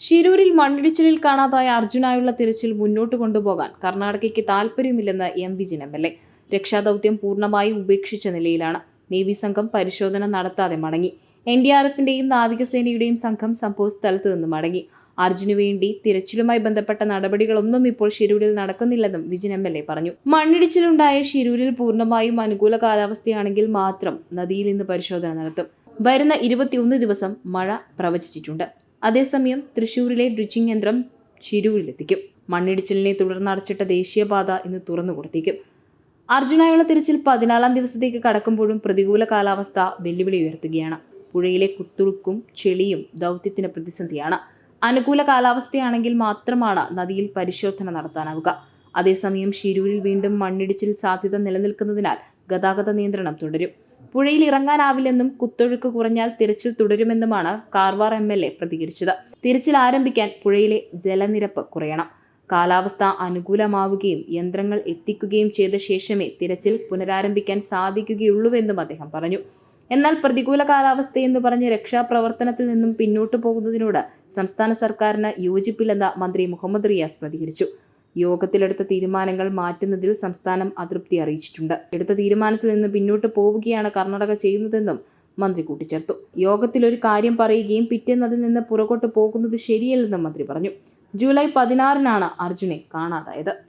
ശിരൂരിൽ മണ്ണിടിച്ചിലിൽ കാണാതായ അർജുനായുള്ള തിരച്ചിൽ മുന്നോട്ട് കൊണ്ടുപോകാൻ കർണാടകയ്ക്ക് താൽപ്പര്യമില്ലെന്ന് M Vijin M L A. രക്ഷാദൌത്യം പൂർണമായും ഉപേക്ഷിച്ച നിലയിലാണ്. നേവി സംഘം പരിശോധന നടത്താതെ മടങ്ങി. എൻ ഡി ആർ എഫിന്റെയും നാവികസേനയുടെയും സംഘം സംഭവ സ്ഥലത്ത് നിന്ന് മടങ്ങി. അർജുനു വേണ്ടി തിരച്ചിലുമായി ബന്ധപ്പെട്ട നടപടികളൊന്നും ഇപ്പോൾ ഷിരൂരിൽ നടക്കുന്നില്ലെന്നും വിജിൻ എം എൽ എ പറഞ്ഞു. മണ്ണിടിച്ചിലുണ്ടായ ഷിരൂരിൽ പൂർണമായും അനുകൂല കാലാവസ്ഥയാണെങ്കിൽ മാത്രം നദിയിൽ ഇന്ന് പരിശോധന നടത്തും. വരുന്ന ഇരുപത്തിയൊന്ന് ദിവസം മഴ പ്രവചിച്ചിട്ടുണ്ട്. അതേസമയം തൃശൂരിലെ ഡ്രിച്ചിങ് യന്ത്രം ചിരൂരിലെത്തിക്കും. മണ്ണിടിച്ചിലിനെ തുടർന്ന് അടച്ചിട്ട ദേശീയപാത ഇന്ന് തുറന്നു കൊടുത്തേക്കും. അർജുനായുള്ള തിരച്ചിൽ പതിനാലാം ദിവസത്തേക്ക് കടക്കുമ്പോഴും പ്രതികൂല കാലാവസ്ഥ വെല്ലുവിളി ഉയർത്തുകയാണ്. പുഴയിലെ കുത്തുളുക്കും ചെളിയും ദൗത്യത്തിന് പ്രതിസന്ധിയാണ്. അനുകൂല കാലാവസ്ഥയാണെങ്കിൽ മാത്രമാണ് നദിയിൽ പരിശോധന നടത്താനാവുക. അതേസമയം ഷിരൂരിൽ വീണ്ടും മണ്ണിടിച്ചിൽ സാധ്യത നിലനിൽക്കുന്നതിനാൽ ഗതാഗത നിയന്ത്രണം തുടരും. പുഴയിൽ ഇറങ്ങാനാവില്ലെന്നും കുത്തൊഴുക്ക് കുറഞ്ഞാൽ തിരച്ചിൽ തുടരുമെന്നുമാണ് കാർവാർ എം എൽ എ പ്രതികരിച്ചത്. തിരച്ചിൽ ആരംഭിക്കാൻ പുഴയിലെ ജലനിരപ്പ് കുറയണം. കാലാവസ്ഥ അനുകൂലമാവുകയും യന്ത്രങ്ങൾ എത്തിക്കുകയും ചെയ്ത ശേഷമേ തിരച്ചിൽ പുനരാരംഭിക്കാൻ സാധിക്കുകയുള്ളൂവെന്നും അദ്ദേഹം പറഞ്ഞു. എന്നാൽ പ്രതികൂല കാലാവസ്ഥയെന്ന് പറഞ്ഞ് രക്ഷാപ്രവർത്തനത്തിൽ നിന്നും പിന്നോട്ടു പോകുന്നതിനോട് സംസ്ഥാന സർക്കാരിന് യോജിപ്പില്ലെന്ന് മന്ത്രി മുഹമ്മദ് റിയാസ് പ്രതികരിച്ചു. യോഗത്തിലെടുത്ത തീരുമാനങ്ങൾ മാറ്റുന്നതിൽ സംസ്ഥാനം അതൃപ്തി അറിയിച്ചിട്ടുണ്ട്. എടുത്ത തീരുമാനത്തിൽ നിന്ന് പിന്നോട്ട് പോവുകയാണ് കർണാടക ചെയ്യുന്നതെന്നും മന്ത്രി കൂട്ടിച്ചേർത്തു. യോഗത്തിൽ ഒരു കാര്യം പറയുകയും പിറ്റേന്ന് അതിൽ നിന്ന് പുറകോട്ട് പോകുന്നത് ശരിയല്ലെന്നും മന്ത്രി പറഞ്ഞു. ജൂലൈ പതിനാറിനാണ് അർജുനെ കാണാതായത്.